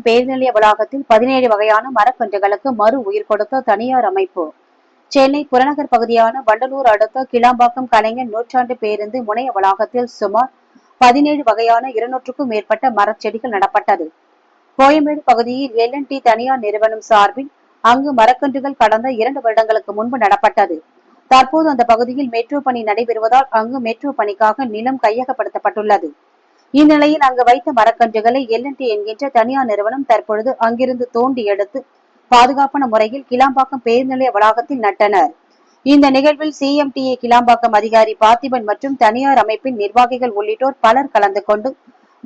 கிளாம்பாக்கம் பேர்நிலைய வளாகத்தில் பதினேழு வகையான மரக்கன்றுகளுக்கு மறு உயிர் கொடுத்த தனியார் அமைப்பு. சென்னை புறநகர் பகுதியான வண்டலூர் அடுத்த கிளாம்பாக்கம் கலைஞர் நூற்றாண்டு பேருந்து முனைய வளாகத்தில் சுமார் பதினேழு வகையான இருநூற்றுக்கும் மேற்பட்ட மரச்செடிகள் நடப்பட்டது. கோயம்பேடு பகுதியில் எல் என் டி தனியார் நிறுவனம் சார்பில் அங்கு மரக்கன்றுகள் கடந்த இரண்டு வருடங்களுக்கு முன்பு நடப்பட்டது. தற்போது அந்த பகுதியில் மெட்ரோ பணி நடைபெறுவதால் அங்கு மெட்ரோ பணிக்காக நிலம் கையகப்படுத்தப்பட்டுள்ளது. இந்நிலையில் அங்கு வைத்த மரக்கன்றுகளை எல் என்கின்ற தனியார் நிறுவனம் தற்பொழுது அங்கிருந்து தோண்டி எடுத்து பாதுகாப்பான முறையில் கிளாம்பாக்கம் பேர்நிலைய வளாகத்தில் நட்டனர். இந்த நிகழ்வில் சிஎம்டிஏ கிளாம்பாக்கம் அதிகாரி பார்த்திபன் மற்றும் தனியார் அமைப்பின் நிர்வாகிகள் உள்ளிட்டோர் பலர் கலந்து கொண்டு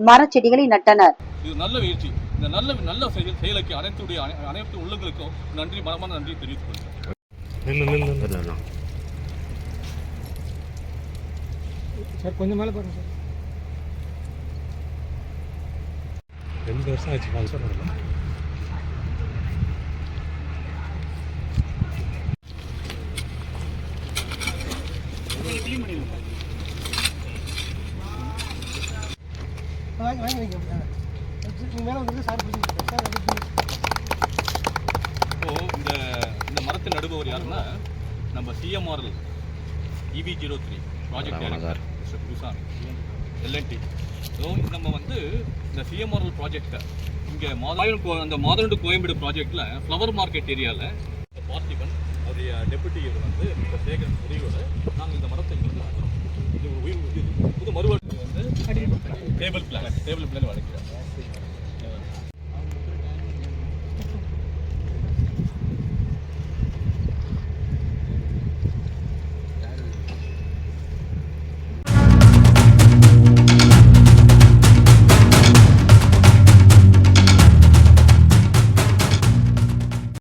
மரச்செடிகளை நட்டனர். இது நல்ல முயற்சி இந்த நல்ல நல்ல செயல் செயலுக்கு அனைத்துடைய அனை- அனைத்து உள்ளங்களுக்கும் நன்றி மனமான நன்றி தெரிவித்துக் கொள்கிறேன். நில்லு நில்லு நில்லு. சார் கொஞ்சம் மேலே பாருங்க சார். ரெண்டு வருஷம் ஆச்சு ஃபங்க்ஷன் வரல வாங்கி வாங்கி வைங்க நீங்கள் மேலே வந்து சார். இப்போ இந்த இந்த மரத்தை நடுபவர் யாருன்னா நம்ம CMRL EP zero three project director mister Gurusamy. L and T so நம்ம வந்து இந்த சிஎம்ஆர்எல் ப்ராஜெக்டை இங்கே மாதாயம் அந்த மாதண்டு கோயம்பேடு ப்ராஜெக்டில் ஃப்ளவர் மார்க்கெட் ஏரியாவில் பார்த்திபன் அவருடைய டெபுட்டி வந்து மிஸ்டர் சேகரன் உதவியோட நாங்கள் இந்த மரத்தை இங்கே. இது ஒரு உயிர் இது புது மறுவாழ்வு வந்து டேபிள் பிளான் டேபிள் பிளான் வளர்க்கிறோம்.